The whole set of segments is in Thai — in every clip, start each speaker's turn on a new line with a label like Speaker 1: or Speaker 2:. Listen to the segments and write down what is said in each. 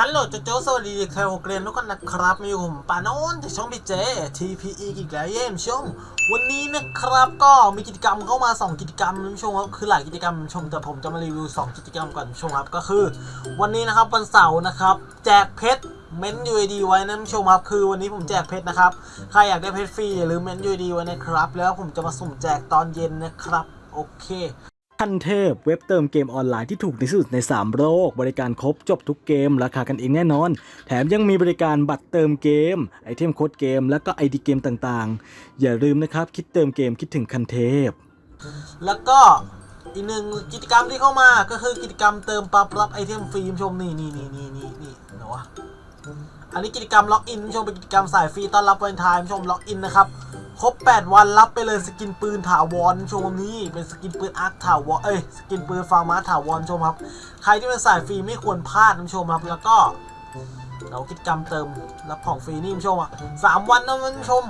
Speaker 1: ฮัลโหลโจโจสวัสดีใครหกเรียนทุกคนนะครับมาอยู่กับผมปานนท์จากช่องพีเจ TPE อีกแล้วเยี่ยมชม วันนี้นะครับก็มีกิจกรรมเข้ามา 2 กิจกรรมนะผู้ชมครับคือหลายกิจกรรมชมแต่ผมจะมารีวิว 2 กิจกรรมก่อนชมครับก็คือ วันนี้นะครับวันเสาร์นะครับ แจกเพชรเม้น UID ไว้นะผู้ชมครับคือวันนี้ผมแจกเพชรนะครับใครอยากได้เพชรฟรีอย่าลืมเม้น UID ไว้นะครับ แล้วผมจะมาสุ่มแจกตอนเย็นนะครับ โอเค
Speaker 2: ขั้นเทพเว็บเติมเกมออนไลน์ที่ถูกที่สุดใน 3 โลก บริการครบจบทุกเกม ราคากันเองแน่นอน แถมยังมีบริการบัตรเติมเกม ไอเทมโค้ดเกม และก็ไอดีเกมต่างๆ อย่าลืมนะครับ คิดเติมเกมคิดถึงคันเทพ
Speaker 1: แล้วก็อีกหนึ่งกิจกรรมที่เข้ามาก็คือกิจกรรมเติมปั๊บรับไอเทมฟรีชมนี่นี่นี่นี่นี่นี่เดี๋ยวะอันนี้กิจกรรมล็อกอินชมเป็นกิจกรรมสายฟรีต้อนรับวันไทม์ชมล็อกอินนะครับ ครบ 8 วันรับไปเลยสกินปืนถาวรชมนี่เป็นสกินปืนอาร์คถาวรเอ้ยสกินปืนฟาร์มาถาวรชมครับ ใครที่เป็นสายฟรีไม่ควรพลาดนะชมครับ แล้วก็เรากิจกรรมเติมรับของฟรีนี่คุณผู้ชมอะสามวันนะคุณผู้ชม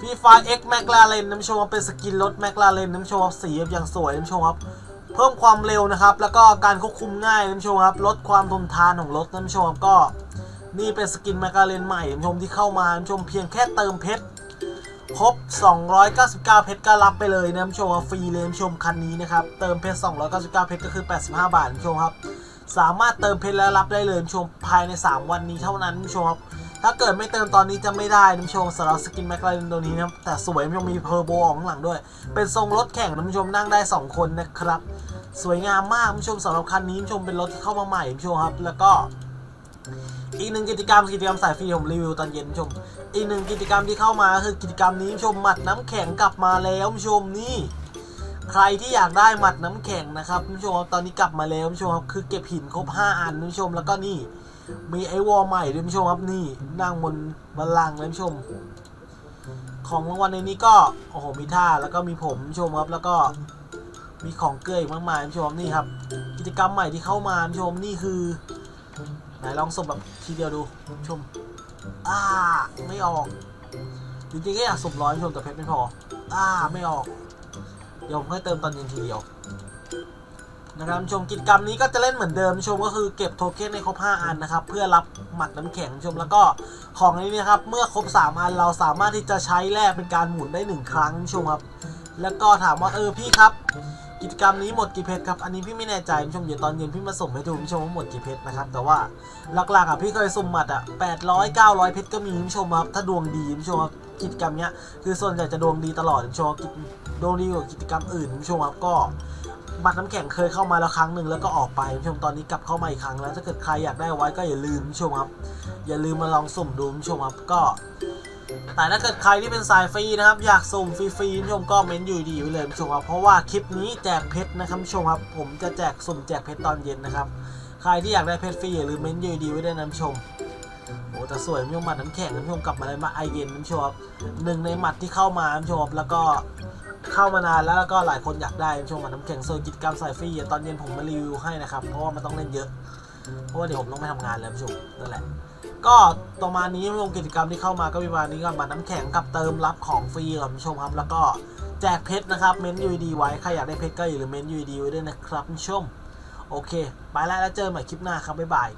Speaker 1: พีไฟเอ็กแมคลาเรนน้ำชมเป็นสกินรถแมคลาเรนน้ำชมครับสีอย่างสวยน้ำชมครับเพิ่มความเร็วนะครับ แล้วก็การควบคุมง่ายน้ำชมครับลดความทนทานของรถน้ำชมครับก็ นี่เป็นสกินแมคลาเรนใหม่น้ำชมที่เข้ามาน้ำชมเพียงแค่เติมเพชร ครบ 299 เพชรก็รับไปเลยนะน้ำชมฟรีเลยน้ชมคันนี้นะครับ เติมเพชร 299 เพชรก็คือ 85 บาทน้ำชมครับ สามารถเติมเพชรแล้วรับได้เลยน้ำชมภายใน 3 วันนี้เท่านั้นน้ำชมครับ ถ้าเกิดไม่เติมตอนนี้จะไม่ได้น้ำชมสำหรับสกินแมคลาเรนตัวนี้นะครับ แต่สวยยังมีเพอร์โบออกข้างหลังด้วย เป็นทรงรถแข่งน้ำชมนั่งได้ 2 คนนะครับ สวยงามมากน้ำชมสำหรับคันนี้น้ำชมเป็นรถที่เข้ามาใหม่น้ำชมครับ แล้วก็ อีกหนึ่งกิจกรรมกิจกรรมสายฟรีผมรีวิวตอนเย็นชม อีกหนึ่งกิจกรรมที่เข้ามาคือกิจกรรมนี้ชมหมัดน้ำแข็งกลับมาแล้วชมนี่ใครที่อยากได้หมัดน้ำแข็งนะครับคุณผู้ชมครับตอนนี้กลับมาแล้วผู้ชมครับคือเก็บหินครบ 5 อันคุณผู้ชมแล้วก็นี่ มีไอวอลใหม่ด้วยคุณผู้ชมครับนี่นั่งบนบัลลังก์เลยคุณผู้ชม ของรางวัลในนี้ก็โอ้โหมีท่าแล้วก็มีผมผู้ชมครับแล้วก็มีของเกลืออีกมากมายคุณผู้ชมนี่ครับ กิจกรรมใหม่ที่เข้ามาคุณผู้ชมนี่คือ ไหนลองส่งแบบทีเดียวดูคุณผู้ชมอ่าไม่ออกจริงๆก็อยากสุ่มร้อยชมแต่เพชรไม่พออ่าไม่ออก เดี๋ยวผมให้เติมตอนเย็นทีเดียวนะครับชมกิจกรรมนี้ก็จะเล่นเหมือนเดิมชมก็คือเก็บโทเค็นในครบ 5 อันนะครับ เพื่อรับหมัดน้ำแข็งชมแล้วก็ของนี้นะครับ เมื่อครบ 3 อันเราสามารถที่จะใช้แลกเป็นการหมุนได้ 1 ครั้งชมครับ แล้วก็ถามว่าเออพี่ครับ กิจกรรมนี้หมดกี่เพชรครับ อันนี้พี่ไม่แน่ใจคุณผู้ชมเดี๋ยวตอนเย็นพี่มาส่งให้ดูคุณผู้ชมว่าหมดกี่เพชรนะครับ แต่ว่าหลักๆอะพี่เคยสุ่มหมัดอะ800 900เก้าร้อยเพชรก็มีคุณผู้ชมครับ ถ้าดวงดีคุณผู้ชมครับกิจกรรมเนี้ยคือส่วนใหญ่จะดวงดีตลอดคุณผู้ชมครับกิจดวงดีกว่ากิจกรรมอื่นคุณผู้ชมครับก็บัตรน้ำแข็งเคยเข้ามาแล้วครั้งหนึ่งแล้วก็ออกไปคุณผู้ชมตอนนี้กลับเข้ามาอีกครั้งแล้วถ้าเกิดใครอยากได้ไว้ก็อย่าลืมคุณผู้ชมครับอย่าลืมมาลองสุ่มดูคุณผู้ชมครับก็ แต่ถ้าเกิดใครที่เป็นสายฟรีนะครับ อยากสุ่มฟรีๆคุณผู้ชมก็เม้นอยู่ดีไว้เลยผู้ชมครับเพราะว่าคลิปนี้แจกเพชรนะครับผู้ชมครับ ผมจะแจกสุ่มแจกเพชรตอนเย็นนะครับ ใครที่อยากได้เพชรฟรีอย่าลืมเม้นอยู่ดีไว้ด้วยนะผู้ชมโอ้แต่สวยคุณผู้ชมหมัดน้ำแข็งคุณผู้ชมกลับมาเลยมาไอเย็นคุณผู้ชมครับหนึ่งในหมัดที่เข้ามาคุณผู้ชมแล้วก็เข้ามานานแล้วแล้วก็หลายคนอยากได้ช่วงวันน้ำแข็งโซกิจกรรมสายฟรีตอนเย็นผมมารีวิวให้นะครับเพราะว่ามันต้องเล่นเยอะ เพราะว่าเดี๋ยวผมต้องไปทำงานแล้วผู้ชมนั่นแหละ ก็ต่อมานี้ลงกิจกรรมที่เข้ามาก็มีวันนี้ก่อนบัตรน้ำแข็งกับเติมรับของฟรีก่อนผู้ชมครับ แล้วก็แจกเพชรนะครับเม้นยูดีไว้ ใครอยากได้เพชรก็อย่าลืมเม้นยูดีไว้ด้วยนะครับผู้ชม โอเค ไปแล้วแล้วเจอกันใหม่คลิปหน้าครับบ๊ายบาย